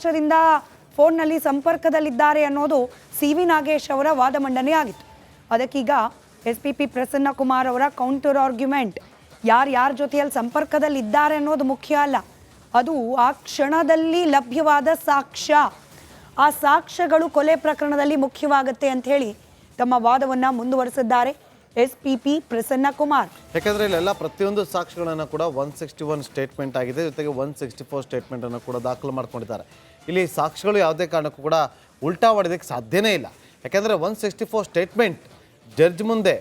ವರ್ಷದಿಂದ ಫೋನ್ನಲ್ಲಿ ಸಂಪರ್ಕದಲ್ಲಿದ್ದಾರೆ ಅನ್ನೋದು ಸಿ ವಿ ನಾಗೇಶ್ ಅವರ ವಾದ ಮಂಡನೆ ಆಗಿತ್ತು. ಅದಕ್ಕೀಗ S P P Prasanna Kumar ಅವರ ಕೌಂಟರ್ ಆರ್ಗ್ಯುಮೆಂಟ್ ಯಾರು ಯಾರ ಜೊತೆಯಲ್ಲಿ ಸಂಪರ್ಕದಲ್ಲಿದ್ದಾರೆ ಅನ್ನೋದು ಮುಖ್ಯ ಅಲ್ಲ. ಅದು ಆ ಕ್ಷಣದಲ್ಲಿ ಲಭ್ಯವಾದ ಸಾಕ್ಷ್ಯ. ಆ ಸಾಕ್ಷ್ಯಗಳು ಕೊಲೆ ಪ್ರಕರಣದಲ್ಲಿ ಮುಖ್ಯವಾಗುತ್ತೆ ಅಂತ ಹೇಳಿ ತಮ್ಮ ವಾದವನ್ನು ಮುಂದುವರೆಸಿದ್ದಾರೆ S P P Prasanna Kumar. ಯಾಕಂದ್ರೆ ಇಲ್ಲೆಲ್ಲ ಪ್ರತಿಯೊಂದು ಸಾಕ್ಷಿಗಳನ್ನು ಕೂಡ ಒನ್ ಸಿಕ್ಸ್ಟಿ ಒನ್ ಸ್ಟೇಟ್ಮೆಂಟ್ ಆಗಿದೆ. ಜೊತೆಗೆ ಒನ್ ಸಿಕ್ಸ್ಟಿ ಫೋರ್ ಸ್ಟೇಟ್ಮೆಂಟ್ ಅನ್ನು ಕೂಡ ದಾಖಲು ಮಾಡ್ಕೊಂಡಿದ್ದಾರೆ. ಇಲ್ಲಿ ಸಾಕ್ಷಿಗಳು ಯಾವುದೇ ಕಾರಣಕ್ಕೂ ಕೂಡ ಉಲ್ಟಾ ಹೊಡೆದಕ್ಕೆ ಸಾಧ್ಯನೇ ಇಲ್ಲ. ಯಾಕೆಂದರೆ one sixty four statement judge ಮುಂದೆ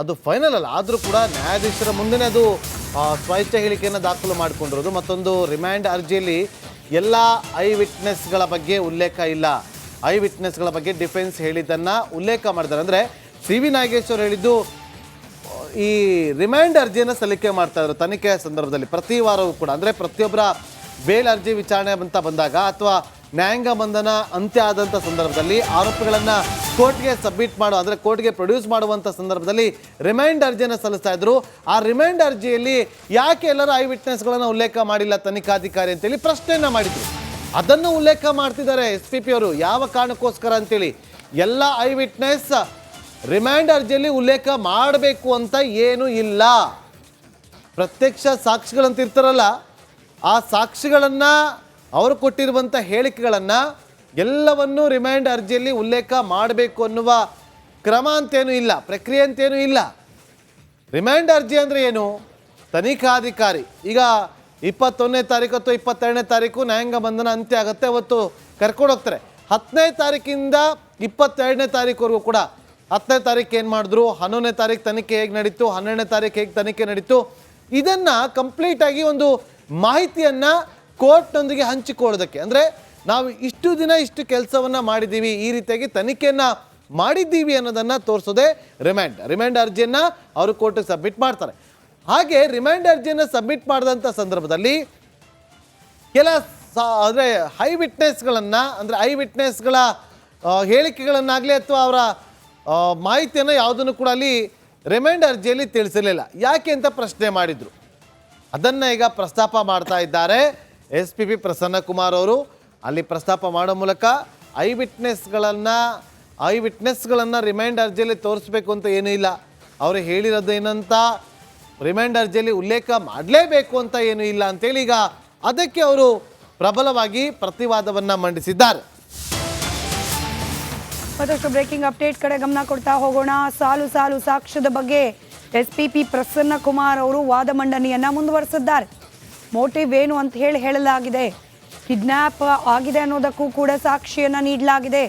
ಅದು ಫೈನಲ್ ಅಲ್ಲ. ಆದರೂ ಕೂಡ ನ್ಯಾಯಾಧೀಶರ ಮುಂದೆನೇ ಅದು ಸ್ವಚ್ಛ ಹೇಳಿಕೆಯನ್ನು ದಾಖಲು ಮಾಡಿಕೊಂಡಿರೋದು. ಮತ್ತೊಂದು ರಿಮ್ಯಾಂಡ್ ಅರ್ಜಿಯಲ್ಲಿ ಎಲ್ಲ ಐ ವಿಟ್ನೆಸ್ಗಳ ಬಗ್ಗೆ ಉಲ್ಲೇಖ ಇಲ್ಲ. ಐ ವಿಟ್ನೆಸ್ಗಳ ಬಗ್ಗೆ ಡಿಫೆನ್ಸ್ ಹೇಳಿದ್ದನ್ನು ಉಲ್ಲೇಖ ಮಾಡಿದ್ದಾರೆ. ಅಂದರೆ ಸಿ ವಿ ನಾಗೇಶ್ವರ್ ಹೇಳಿದ್ದು, ಈ ರಿಮೈಂಡ್ ಅರ್ಜಿಯನ್ನು ಸಲ್ಲಿಕೆ ಮಾಡ್ತಾ ಇದ್ರು ತನಿಖೆಯ ಸಂದರ್ಭದಲ್ಲಿ. ಪ್ರತಿ ವಾರವೂ ಕೂಡ. ಅಂದರೆ ಪ್ರತಿಯೊಬ್ಬರ ಬೇಲ್ ಅರ್ಜಿ ವಿಚಾರಣೆ ಅಂತ ಬಂದಾಗ ಅಥವಾ ನ್ಯಾಯಾಂಗ ಬಂಧನ ಅಂತ್ಯ ಆದಂಥ ಸಂದರ್ಭದಲ್ಲಿ ಆರೋಪಿಗಳನ್ನು ಕೋರ್ಟ್ಗೆ ಸಬ್ಮಿಟ್ ಮಾಡೋ, ಅಂದರೆ ಕೋರ್ಟ್ಗೆ ಪ್ರೊಡ್ಯೂಸ್ ಮಾಡುವಂಥ ಸಂದರ್ಭದಲ್ಲಿ ರಿಮೈಂಡ್ ಅರ್ಜಿಯನ್ನು ಸಲ್ಲಿಸ್ತಾ ಇದ್ರು. ಆ ರಿಮೈಂಡ್ ಅರ್ಜಿಯಲ್ಲಿ ಯಾಕೆ ಎಲ್ಲರೂ ಐ ವಿಟ್ನೆಸ್ಗಳನ್ನು ಉಲ್ಲೇಖ ಮಾಡಿಲ್ಲ ತನಿಖಾಧಿಕಾರಿ ಅಂತೇಳಿ ಪ್ರಶ್ನೆಯನ್ನು ಮಾಡಿದ್ರು. ಅದನ್ನು ಉಲ್ಲೇಖ ಮಾಡ್ತಿದ್ದಾರೆ ಎಸ್ ಪಿ ಪಿ ಅವರು. ಯಾವ ಕಾರಣಕ್ಕೋಸ್ಕರ ಅಂತೇಳಿ. ಎಲ್ಲ ಐ ವಿಟ್ನೆಸ್ ರಿಮೈಂಡ್ ಅರ್ಜಿಯಲ್ಲಿ ಉಲ್ಲೇಖ ಮಾಡಬೇಕು ಅಂತ ಏನು ಇಲ್ಲ. ಪ್ರತ್ಯಕ್ಷ ಸಾಕ್ಷಿಗಳಂತ ಇರ್ತಾರಲ್ಲ ಆ ಸಾಕ್ಷಿಗಳನ್ನು, ಅವರು ಕೊಟ್ಟಿರುವಂಥ ಹೇಳಿಕೆಗಳನ್ನು ಎಲ್ಲವನ್ನೂ ರಿಮೈಂಡ್ ಅರ್ಜಿಯಲ್ಲಿ ಉಲ್ಲೇಖ ಮಾಡಬೇಕು ಅನ್ನುವ ಕ್ರಮ ಅಂತೇನೂ ಇಲ್ಲ, ಪ್ರಕ್ರಿಯೆ ಅಂತೇನೂ ಇಲ್ಲ. ರಿಮೈಂಡ್ ಅರ್ಜಿ ಅಂದರೆ ಏನು? ತನಿಖಾಧಿಕಾರಿ. ಈಗ ಇಪ್ಪತ್ತೊಂದನೇ ತಾರೀಕು ಅಥವಾ ಇಪ್ಪತ್ತೆರಡನೇ ತಾರೀಕು ನ್ಯಾಯಾಂಗ ಬಂಧನ ಅಂತ್ಯ ಆಗುತ್ತೆ, ಅವತ್ತು ಕರ್ಕೊಂಡು ಹೋಗ್ತಾರೆ. ಹತ್ತನೇ ತಾರೀಕಿಂದ ಇಪ್ಪತ್ತೆರಡನೇ ತಾರೀಕುವರೆಗೂ ಕೂಡ ಹತ್ತನೇ ತಾರೀಕು ಏನು ಮಾಡಿದ್ರು? ಹನ್ನೊಂದನೇ ತಾರೀಕು ತನಿಖೆ ಹೇಗೆ ನಡೀತು? ಹನ್ನೆರಡನೇ ತಾರೀಕು ಹೇಗೆ ತನಿಖೆ ನಡೀತು? ಇದನ್ನು ಕಂಪ್ಲೀಟಾಗಿ ಒಂದು ಮಾಹಿತಿಯನ್ನು ಕೋರ್ಟ್ನೊಂದಿಗೆ ಹಂಚಿಕೊಳ್ಳೋದಕ್ಕೆ. ಅಂದರೆ ನಾವು ಇಷ್ಟು ದಿನ ಇಷ್ಟು ಕೆಲಸವನ್ನು ಮಾಡಿದ್ದೀವಿ, ಈ ರೀತಿಯಾಗಿ ತನಿಖೆಯನ್ನು ಮಾಡಿದ್ದೀವಿ ಅನ್ನೋದನ್ನು ತೋರಿಸೋದೇ ರಿಮೈಂಡ್ ರಿಮೈಂಡ್ ಅರ್ಜಿಯನ್ನು ಅವರು ಕೋರ್ಟಿಗೆ ಸಬ್ಮಿಟ್ ಮಾಡ್ತಾರೆ. ಹಾಗೆ ರಿಮೈಂಡ್ ಅರ್ಜಿಯನ್ನು ಸಬ್ಮಿಟ್ ಮಾಡಿದಂಥ ಸಂದರ್ಭದಲ್ಲಿ ಕೆಲ ಸಾ, ಅಂದರೆ ಹೈ ವಿಟ್ನೆಸ್ಗಳನ್ನು, ಅಂದರೆ ಐ ವಿಟ್ನೆಸ್ಗಳ ಹೇಳಿಕೆಗಳನ್ನಾಗಲಿ ಅಥವಾ ಅವರ ಮಾಹಿತಿಯನ್ನು ಯಾವುದನ್ನು ಕೂಡ ಅಲ್ಲಿ ರಿಮೈಂಡ್ ಅರ್ಜಿಯಲ್ಲಿ ತಿಳಿಸಿರಲಿಲ್ಲ ಯಾಕೆ ಅಂತ ಪ್ರಶ್ನೆ ಮಾಡಿದರು. ಅದನ್ನು ಈಗ ಪ್ರಸ್ತಾಪ ಮಾಡ್ತಾ ಇದ್ದಾರೆ S P P Prasanna Kumar ಅವರು. ಅಲ್ಲಿ ಪ್ರಸ್ತಾಪ ಮಾಡೋ ಮೂಲಕ ಐ ವಿಟ್ನೆಸ್ಗಳನ್ನು ಐ ವಿಟ್ನೆಸ್ಗಳನ್ನು ರಿಮೈಂಡ್ ಅರ್ಜಿಯಲ್ಲಿ ತೋರಿಸ್ಬೇಕು ಅಂತ ಏನೂ ಇಲ್ಲ. ಅವರು ಹೇಳಿರೋದು ಏನಂತ ರಿಮೈಂಡ್ ಅರ್ಜಿಯಲ್ಲಿ ಉಲ್ಲೇಖ ಮಾಡಲೇಬೇಕು ಅಂತ ಏನೂ ಇಲ್ಲ ಅಂತೇಳಿ ಈಗ ಅದಕ್ಕೆ ಅವರು ಪ್ರಬಲವಾಗಿ ಪ್ರತಿವಾದವನ್ನು ಮಂಡಿಸಿದ್ದಾರೆ. ಮತ್ತಷ್ಟು ಬ್ರೇಕಿಂಗ್ ಅಪ್ಡೇಟ್, ಕಡೆ ಗಮನ ಕೊಡ್ತಾ ಹೋಗೋಣ. ಸಾಲು ಸಾಲು ಸಾಕ್ಷ್ಯದ ಬಗ್ಗೆ S P P Prasanna Kumar ಅವರು ವಾದ ಮಂಡನೆಯನ್ನ ಮುಂದುವರೆಸಿದ್ದಾರೆ. ಮೋಟಿವ್ ಏನು ಅಂತ ಹೇಳಿ ಹೇಳಲಾಗಿದೆ. ಕಿಡ್ನ್ಯಾಪ್ ಆಗಿದೆ ಅನ್ನೋದಕ್ಕೂ ಕೂಡ ಸಾಕ್ಷಿಯನ್ನ ನೀಡಲಾಗಿದೆ.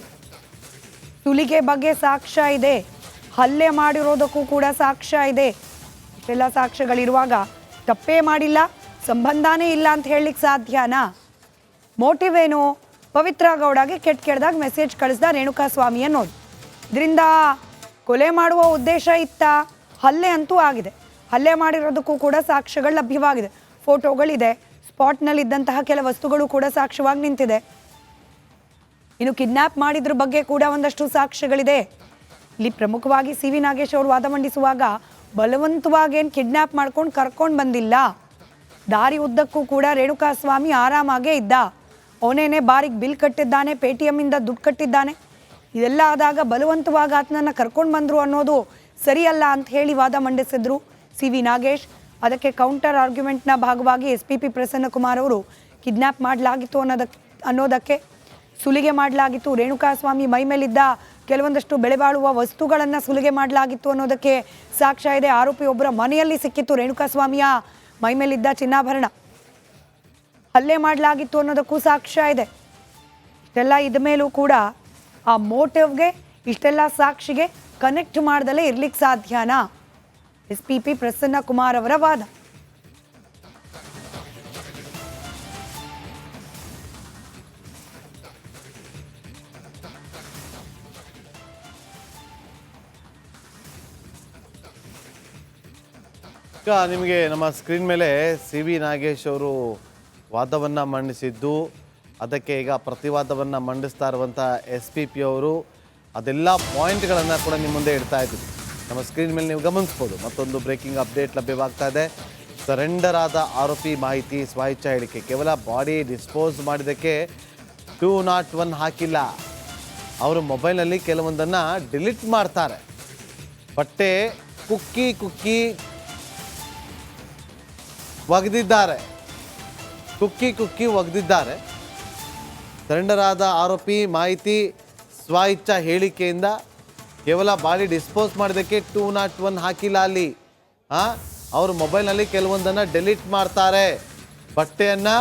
ಸುಲಿಗೆ ಬಗ್ಗೆ ಸಾಕ್ಷ್ಯ ಇದೆ. ಹಲ್ಲೆ ಮಾಡಿರೋದಕ್ಕೂ ಕೂಡ ಸಾಕ್ಷ್ಯ ಇದೆ. ಇಷ್ಟೆಲ್ಲ ಸಾಕ್ಷ್ಯಗಳಿರುವಾಗ ತಪ್ಪೇ ಮಾಡಿಲ್ಲ, ಸಂಬಂಧನೇ ಇಲ್ಲ ಅಂತ ಹೇಳಲಿಕ್ಕೆ ಸಾಧ್ಯನಾ? ಮೋಟಿವ್ ಏನು? ಪವಿತ್ರ ಗೌಡಗೆ ಕೆಟ್ಟ ಕೆಡ್ದಾಗ ಮೆಸೇಜ್ ಕಳಿಸ್ದ ರೇಣುಕಾ ಸ್ವಾಮಿ ಅನ್ನೋದು ಇದರಿಂದ ಕೊಲೆ ಮಾಡುವ ಉದ್ದೇಶ ಇತ್ತ? ಹಲ್ಲೆ ಅಂತೂ ಆಗಿದೆ. ಹಲ್ಲೆ ಮಾಡಿರೋದಕ್ಕೂ ಕೂಡ ಸಾಕ್ಷ್ಯಗಳು ಲಭ್ಯವಾಗಿದೆ. ಫೋಟೋಗಳಿದೆ. ಸ್ಪಾಟ್ನಲ್ಲಿದ್ದಂತಹ ಕೆಲ ವಸ್ತುಗಳು ಕೂಡ ಸಾಕ್ಷ್ಯವಾಗಿ ನಿಂತಿದೆ. ಇನ್ನು ಕಿಡ್ನಾಪ್ ಮಾಡಿದ್ರ ಬಗ್ಗೆ ಕೂಡ ಒಂದಷ್ಟು ಸಾಕ್ಷ್ಯಗಳಿದೆ. ಇಲ್ಲಿ ಪ್ರಮುಖವಾಗಿ ಸಿ ವಿ ನಾಗೇಶ್ ಅವರು ವಾದ ಮಂಡಿಸುವಾಗ ಬಲವಂತವಾಗಿ ಏನು ಕಿಡ್ನ್ಯಾಪ್ ಮಾಡ್ಕೊಂಡು ಕರ್ಕೊಂಡು ಬಂದಿಲ್ಲ. ದಾರಿ ಉದ್ದಕ್ಕೂ ಕೂಡ ರೇಣುಕಾ ಸ್ವಾಮಿ ಆರಾಮಾಗೇ ಇದ್ದ. ಅವನೇನೆ ಬಾರಿಗೆ ಬಿಲ್ ಕಟ್ಟಿದ್ದಾನೆ ಪೇ ಟಿ ಎಮ್ಮಿಂದ ದುಡ್ಡು ಕಟ್ಟಿದ್ದಾನೆ. ಇದೆಲ್ಲ ಆದಾಗ ಬಲವಂತವಾಗಿ ಆತನನ್ನು ಕರ್ಕೊಂಡು ಬಂದರು ಅನ್ನೋದು ಸರಿಯಲ್ಲ ಅಂತ ಹೇಳಿ ವಾದ ಮಂಡಿಸಿದ್ರು ಸಿ ವಿ ನಾಗೇಶ್. ಅದಕ್ಕೆ ಕೌಂಟರ್ ಆರ್ಗ್ಯುಮೆಂಟ್ನ ಭಾಗವಾಗಿ S P P Prasanna Kumar ಅವರು ಕಿಡ್ನ್ಯಾಪ್ ಮಾಡಲಾಗಿತ್ತು ಅನ್ನೋದಕ್ಕೆ ಅನ್ನೋದಕ್ಕೆ ಸುಲಿಗೆ ಮಾಡಲಾಗಿತ್ತು. ರೇಣುಕಾಸ್ವಾಮಿ ಮೈ ಮೇಲಿದ್ದ ಕೆಲವೊಂದಷ್ಟು ಬೆಲೆಬಾಳುವ ವಸ್ತುಗಳನ್ನು ಸುಲಿಗೆ ಮಾಡಲಾಗಿತ್ತು ಅನ್ನೋದಕ್ಕೆ ಸಾಕ್ಷ್ಯ ಇದೆ. ಆರೋಪಿ ಒಬ್ಬರ ಮನೆಯಲ್ಲಿ ಸಿಕ್ಕಿತ್ತು ರೇಣುಕಾಸ್ವಾಮಿಯ ಮೈ ಮೇಲಿದ್ದ ಚಿನ್ನಾಭರಣ. ಹಲ್ಲೆ ಮಾಡಲಾಗಿತ್ತು ಅನ್ನೋದಕ್ಕೂ ಸಾಕ್ಷ್ಯ ಇದೆ. ಇಷ್ಟೆಲ್ಲ ಇದ ಮೇಲೂ ಕೂಡ ಆ ಮೋಟಿವ್ಗೆ ಇಷ್ಟೆಲ್ಲ ಸಾಕ್ಷಿಗೆ ಕನೆಕ್ಟ್ ಮಾಡ್ದಲೇ ಇರ್ಲಿಕ್ಕೆ ಸಾಧ್ಯನಾ? S P P Prasanna Kumar ಅವರ ವಾದ. ನಿಮಗೆ ನಮ್ಮ ಸ್ಕ್ರೀನ್ ಮೇಲೆ ಸಿ ವಿ ನಾಗೇಶ್ ಅವರು ವಾದವನ್ನು ಮಂಡಿಸಿದ್ದು. ಅದಕ್ಕೆ ಈಗ ಪ್ರತಿವಾದವನ್ನು ಮಂಡಿಸ್ತಾ ಇರುವಂಥ ಎಸ್ ಪಿ ಪಿ ಅವರು ಅದೆಲ್ಲ ಪಾಯಿಂಟ್ಗಳನ್ನು ಕೂಡ ನಿಮ್ಮ ಮುಂದೆ ಇಡ್ತಾ ಇದ್ದೀವಿ. ನಮ್ಮ ಸ್ಕ್ರೀನ್ ಮೇಲೆ ನೀವು ಗಮನಿಸ್ಬೋದು. ಮತ್ತೊಂದು ಬ್ರೇಕಿಂಗ್ ಅಪ್ಡೇಟ್ ಲಭ್ಯವಾಗ್ತಾ ಇದೆ. ಸರೆಂಡರ್ ಆದ ಆರೋಪಿ ಮಾಹಿತಿ ಸ್ವಾಯಿಚ್ಛ ಹೇಳಿಕೆ. ಕೇವಲ ಬಾಡಿ ಡಿಸ್ಪೋಸ್ ಮಾಡಿದ್ದಕ್ಕೆ ಟೂ ನಾಟ್ ಒನ್ ಹಾಕಿಲ್ಲ. ಅವರು ಮೊಬೈಲ್ನಲ್ಲಿ ಕೆಲವೊಂದನ್ನು ಡಿಲೀಟ್ ಮಾಡ್ತಾರೆ. ಬಟ್ಟೆ ಕುಕ್ಕಿ ಕುಕ್ಕಿ ಒಗೆದಿದ್ದಾರೆ. ಕುಕ್ಕಿ ಕುಕ್ಕಿ ಒಗೆದಿದ್ದಾರೆ. ಸರೆಂಡರ್ ಆದ ಆರೋಪಿ ಮಾಹಿತಿ ಸ್ವ ಇಚ್ಛಾ ಹೇಳಿಕೆಯಿಂದ ಕೇವಲ ಬಾಡಿ ಡಿಸ್ಪೋಸ್ ಮಾಡೋದಕ್ಕೆ ಟೂ ನಾಟ್ ಒನ್ ಹಾಕಿಲ್ಲ ಅಲ್ಲಿ. ಹಾಂ ಅವರು ಮೊಬೈಲ್ನಲ್ಲಿ ಕೆಲವೊಂದನ್ನು ಡೆಲೀಟ್ ಮಾಡ್ತಾರೆ. ಬಟ್ಟೆಯನ್ನು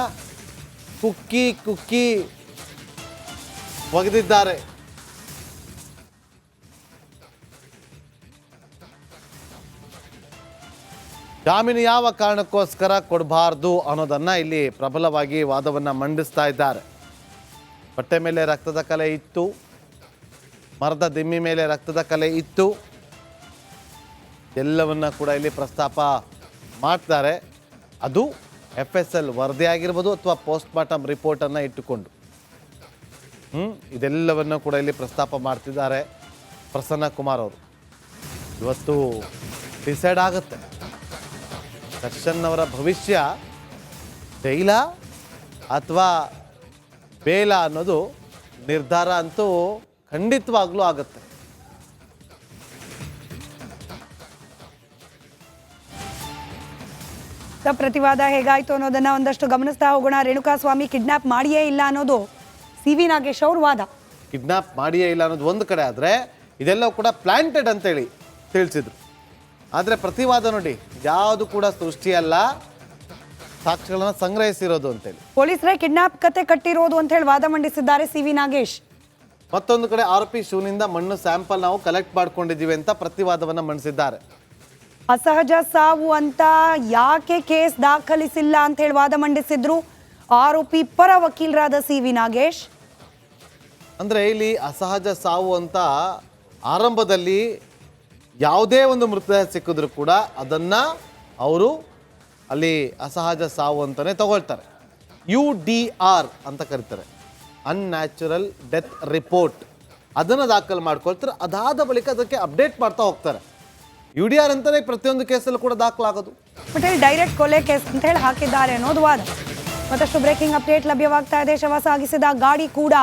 ಕುಕ್ಕಿ ಕುಕ್ಕಿ ಒಗೆದಿದ್ದಾರೆ. ಜಾಮೀನು ಯಾವ ಕಾರಣಕ್ಕೋಸ್ಕರ ಕೊಡಬಾರ್ದು ಅನ್ನೋದನ್ನು ಇಲ್ಲಿ ಪ್ರಬಲವಾಗಿ ವಾದವನ್ನು ಮಂಡಿಸ್ತಾ ಇದ್ದಾರೆ. ಬಟ್ಟೆ ಮೇಲೆ ರಕ್ತದ ಕಲೆ ಇತ್ತು. ಮರದ ದಿಮ್ಮಿ ಮೇಲೆ ರಕ್ತದ ಕಲೆ ಇತ್ತು. ಎಲ್ಲವನ್ನ ಕೂಡ ಇಲ್ಲಿ ಪ್ರಸ್ತಾಪ ಮಾಡ್ತಾರೆ. ಅದು ಎಫ್ ಎಸ್ ಎಲ್ ವರದಿ ಆಗಿರ್ಬೋದು ಅಥವಾ ಪೋಸ್ಟ್ ಮಾರ್ಟಮ್ ರಿಪೋರ್ಟನ್ನು ಇಟ್ಟುಕೊಂಡು. ಹ್ಞೂ ಇದೆಲ್ಲವನ್ನು ಕೂಡ ಇಲ್ಲಿ ಪ್ರಸ್ತಾಪ ಮಾಡ್ತಿದ್ದಾರೆ ಪ್ರಸನ್ನ ಕುಮಾರ್ ಅವರು. ಇವತ್ತು ಡಿಸೈಡ್ ಆಗುತ್ತೆ. ದರ್ಶನ್ ಅವರ ಭವಿಷ್ಯ ತೈಲ ಅಥವಾ ಬೇಲ ಅನ್ನೋದು ನಿರ್ಧಾರ ಅಂತೂ ಖಂಡಿತವಾಗ್ಲೂ ಆಗುತ್ತೆ. ಪ್ರತಿವಾದ ಹೇಗಾಯ್ತು ಅನ್ನೋದನ್ನ ಒಂದಷ್ಟು ಗಮನಿಸ್ತಾ ಹೋಗೋಣ. ರೇಣುಕಾಸ್ವಾಮಿ ಕಿಡ್ನಾಪ್ ಮಾಡಿಯೇ ಇಲ್ಲ ಅನ್ನೋದು ಸಿ ವಿ ನಾಗೇಶ್ ಅವ್ರ ವಾದ. ಕಿಡ್ನಾಪ್ ಮಾಡಿಯೇ ಇಲ್ಲ ಅನ್ನೋದು ಒಂದು ಕಡೆ ಆದರೆ ಇದೆಲ್ಲ ಕೂಡ ಪ್ಲಾಂಟೆಡ್ ಅಂತೇಳಿ ತಿಳಿಸಿದ್ರು. ಆದರೆ ಪ್ರತಿವಾದ ನೋಡಿ ಯಾವುದು ಕೂಡ ಸೃಷ್ಟಿಯಲ್ಲ ಸಾಕ್ಷಿಗಳನ್ನ ಸಂಗ್ರಹಿಸಿರೋದು ಅಂತೇಳಿ. ಪೊಲೀಸರೇ ಕಿಡ್ನಾಪ್ ಕತೆ ಕಟ್ಟಿರೋದು ಅಂತ ಹೇಳಿ ವಾದ ಮಂಡಿಸಿದ್ದಾರೆ ಸಿ ವಿ ನಾಗೇಶ್. ಮತ್ತೊಂದು ಕಡೆ ಆರೋಪಿ ಶೂನಿಂದ ಮಣ್ಣು ಸ್ಯಾಂಪಲ್ ನಾವು ಕಲೆಕ್ಟ್ ಮಾಡ್ಕೊಂಡಿದ್ದೀವಿ ಅಂತ ಪ್ರತಿವಾದವನ್ನು ಮಂಡಿಸಿದ್ದಾರೆ ಅಸಹಜ ಸಾವು ಅಂತ ಯಾಕೆ ಕೇಸ್ ದಾಖಲಿಸಿಲ್ಲ ಅಂತ ಹೇಳಿ ವಾದ ಮಂಡಿಸಿದ್ರು ಆರೋಪಿ ಪರ ವಕೀಲರಾದ ಸಿ ವಿ ನಾಗೇಶ್. ಅಂದರೆ ಇಲ್ಲಿ ಅಸಹಜ ಸಾವು ಅಂತ ಆರಂಭದಲ್ಲಿ ಯಾವುದೇ ಒಂದು ಮೃತದೇಹ ಸಿಕ್ಕಿದ್ರು ಕೂಡ ಅದನ್ನು ಅವರು ಅಲ್ಲಿ ಅಸಹಜ ಸಾವು ಅಂತಲೇ ತಗೊಳ್ತಾರೆ. ಯು ಡಿ ಆರ್ ಅಂತ ಕರೀತಾರೆ. ಅನ್ಯಾಚುರಲ್ ಡೆತ್ ರಿಪೋರ್ಟ್ ಅದನ್ನು ದಾಖಲು ಮಾಡ್ಕೊಳ್ತಾರೆ. ಅದಾದ ಬಳಿಕ ಅದಕ್ಕೆ ಅಪ್ಡೇಟ್ ಮಾಡ್ತಾ ಹೋಗ್ತಾರೆ. ಯು ಡಿ ಆರ್ ಅಂತಲೇ ಪ್ರತಿಯೊಂದು ಕೇಸಲ್ಲೂ ಕೂಡ ದಾಖಲಾಗೋದು. ಬಟ್ ಹೇಳಿ ಡೈರೆಕ್ಟ್ ಕೊಲೆ ಕೇಸ್ ಅಂತ ಹೇಳಿ ಹಾಕಿದ್ದಾರೆ ಅನ್ನೋದು ವಾದ. ಮತ್ತಷ್ಟು ಬ್ರೇಕಿಂಗ್ ಅಪ್ಡೇಟ್ ಲಭ್ಯವಾಗ್ತಾ ಇದೆ. ಶವ ಸಾಗಿಸಿದ ಗಾಡಿ ಕೂಡ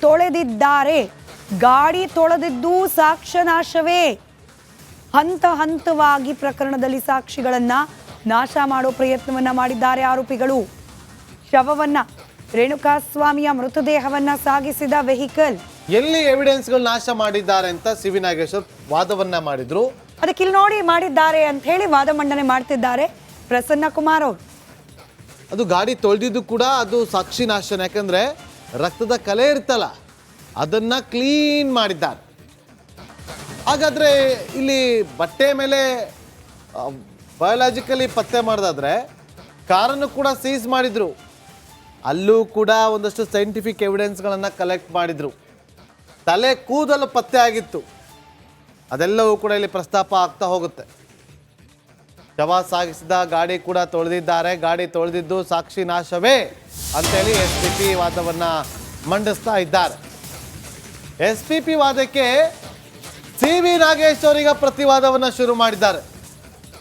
ತೊಳೆದಿದ್ದಾರೆ. ಗಾಡಿ ತೊಳೆದಿದ್ದು ಸಾಕ್ಷ್ಯನಾಶವೇ. ಹಂತ ಹಂತವಾಗಿ ಪ್ರಕರಣದಲ್ಲಿ ಸಾಕ್ಷಿಗಳನ್ನ ನಾಶ ಮಾಡೋ ಪ್ರಯತ್ನವನ್ನ ಮಾಡಿದ್ದಾರೆ ಆರೋಪಿಗಳು. ಶವವನ್ನ ರೇಣುಕಾಸ್ವಾಮಿಯ ಮೃತದೇಹವನ್ನ ಸಾಗಿಸಿದ ವೆಹಿಕಲ್. ಎಲ್ಲಿ ಎವಿಡೆನ್ಸ್ಗಳು ನಾಶ ಮಾಡಿದ್ದಾರೆ ಅಂತ ಸಿವಿ ನಾಗೇಶ್ವರ್ ವಾದವನ್ನ ಮಾಡಿದ್ರು. ಅದಕ್ಕೆ ಇಲ್ಲಿ ನೋಡಿ ಮಾಡಿದ್ದಾರೆ ಅಂತ ಹೇಳಿ ವಾದ ಮಂಡನೆ ಮಾಡ್ತಿದ್ದಾರೆ ಪ್ರಸನ್ನ ಕುಮಾರ್ ಅವರು. ಅದು ಗಾಡಿ ತೊಳೆದಿದ್ದು ಕೂಡ ಅದು ಸಾಕ್ಷಿ ನಾಶ ಯಾಕಂದ್ರೆ ರಕ್ತದ ಕಲೆ ಇರ್ತಲ್ಲ ಅದನ್ನ ಕ್ಲೀನ್ ಮಾಡಿದ್ದಾರೆ. ಹಾಗಾದ್ರೆ ಇಲ್ಲಿ ಬಟ್ಟೆ ಮೇಲೆ ಬಯೋಲಾಜಿಕಲಿ ಪತ್ತೆ ಮಾಡೋದಾದ್ರೆ ಕಾರನ್ನು ಕೂಡ ಸೀಸ್ ಮಾಡಿದ್ರು. ಅಲ್ಲೂ ಕೂಡ ಒಂದಷ್ಟು ಸೈಂಟಿಫಿಕ್ ಎವಿಡೆನ್ಸ್ಗಳನ್ನು ಕಲೆಕ್ಟ್ ಮಾಡಿದರು. ತಲೆ ಕೂದಲು ಪತ್ತೆ ಆಗಿತ್ತು. ಅದೆಲ್ಲವೂ ಕೂಡ ಇಲ್ಲಿ ಪ್ರಸ್ತಾಪ ಆಗ್ತಾ ಹೋಗುತ್ತೆ. ಶವ ಸಾಗಿಸಿದ ಗಾಡಿ ಕೂಡ ತೊಳೆದಿದ್ದಾರೆ. ಗಾಡಿ ತೊಳೆದಿದ್ದು ಸಾಕ್ಷಿ ನಾಶವೇ ಅಂತೇಳಿ ಎಸ್ ಪಿ ಪಿ ವಾದವನ್ನು ಮಂಡಿಸ್ತಾ ಇದ್ದಾರೆ. ಎಸ್ ಪಿ ಪಿ ವಾದಕ್ಕೆ ಸಿ ವಿ ನಾಗೇಶ್ ಅವರೀಗ ಪ್ರತಿವಾದವನ್ನು ಶುರು ಮಾಡಿದ್ದಾರೆ.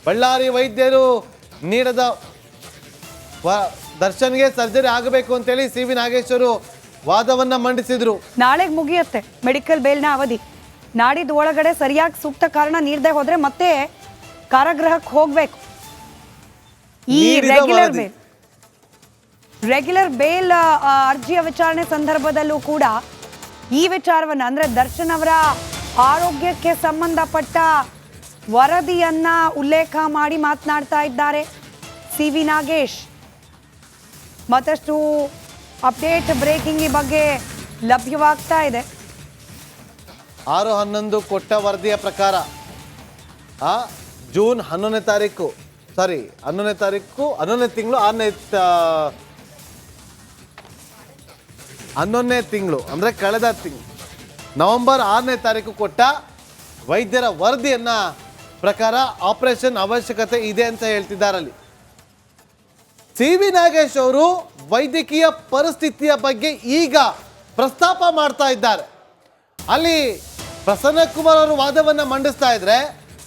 ಬಳ್ಳಾರಿ ವೈದ್ಯರು ನೀಡದ ದರ್ಶನ್ಗೆ ಸರ್ಜರಿ ಆಗಬೇಕು ಅಂತೇಳಿ ಸಿ ವಿ ನಾಗೇಶ್ವರು ವಾದವನ್ನ ಮಂಡಿಸಿದ್ರು. ನಾಳೆ ಮುಗಿಯುತ್ತೆ ಮೆಡಿಕಲ್ ಬೇಲ್ನ ಅವಧಿ. ನಾಡಿದ ಒಳಗಡೆ ಸರಿಯಾಗಿ ಸೂಕ್ತ ಕಾರಣ ನೀಡದೆ ಹೋದ್ರೆ ಮತ್ತೆ ಕಾರಾಗೃಹಕ್ಕೆ ಹೋಗ್ಬೇಕು. ಈ ನೀಡಿದ ರೆಗ್ಯುಲರ್ ವರದಿ. ಬೇಲ್. ರೆಗ್ಯುಲರ್ ಬೇಲ್ ಆ, ಅರ್ಜಿಯ ವಿಚಾರಣೆ ಸಂದರ್ಭದಲ್ಲೂ ಕೂಡ ಈ ವಿಚಾರವನ್ನ ಅಂದ್ರೆ ದರ್ಶನ್ ಅವರ ಆರೋಗ್ಯಕ್ಕೆ ಸಂಬಂಧಪಟ್ಟ ವರದಿಯನ್ನ ಉಲ್ಲೇಖ ಮಾಡಿ ಮಾತನಾಡ್ತಾ ಇದ್ದಾರೆ. C V Nagesh. ಮತ್ತಷ್ಟು ಅಪ್ಡೇಟ್ ಬ್ರೇಕಿಂಗ್ ಈ ಬಗ್ಗೆ ಲಭ್ಯವಾಗ್ತಾ ಇದೆ. ಆರು ಹನ್ನೊಂದು ಕೊಟ್ಟ ವರದಿಯ ಪ್ರಕಾರ, ಆ, ಜೂನ್ ಹನ್ನೊಂದನೇ ತಾರೀಕು ಸಾರಿ ಹನ್ನೊಂದನೇ ತಾರೀಕು, ಹನ್ನೊಂದನೇ ತಿಂಗಳು, ಆರನೇ ಹನ್ನೊಂದನೇ ತಿಂಗಳು, ಅಂದರೆ ಕಳೆದ ತಿಂಗಳು, ನವೆಂಬರ್ ಆರನೇ ತಾರೀಕು ಕೊಟ್ಟ ವೈದ್ಯರ ವರದಿಯನ್ನ ಪ್ರಕಾರ ಆಪರೇಷನ್ ಅವಶ್ಯಕತೆ ಇದೆ ಅಂತ ಹೇಳ್ತಿದ್ದಾರಲ್ಲಿ. ಸಿ ವಿ ನಾಗೇಶ್ ಅವರು ವೈದ್ಯಕೀಯ ಪರಿಸ್ಥಿತಿಯ ಬಗ್ಗೆ ಈಗ ಪ್ರಸ್ತಾಪ ಮಾಡ್ತಾ ಇದ್ದಾರೆ. ಅಲ್ಲಿ ಪ್ರಸನ್ನ ಕುಮಾರ್ ಅವರು ವಾದವನ್ನು ಮಂಡಿಸ್ತಾ ಇದ್ರೆ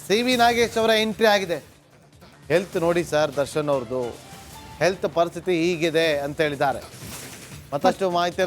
ಸಿ ವಿ ನಾಗೇಶ್ ಅವರ ಎಂಟ್ರಿ ಆಗಿದೆ. ಹೆಲ್ತ್ ನೋಡಿ ಸರ್ ದರ್ಶನ್ ಅವ್ರದ್ದು. ಹೆಲ್ತ್ ಪರಿಸ್ಥಿತಿ ಹೀಗಿದೆ ಅಂತ ಹೇಳಿದ್ದಾರೆ. ಮತ್ತಷ್ಟು ಮಾಹಿತಿಯನ್ನು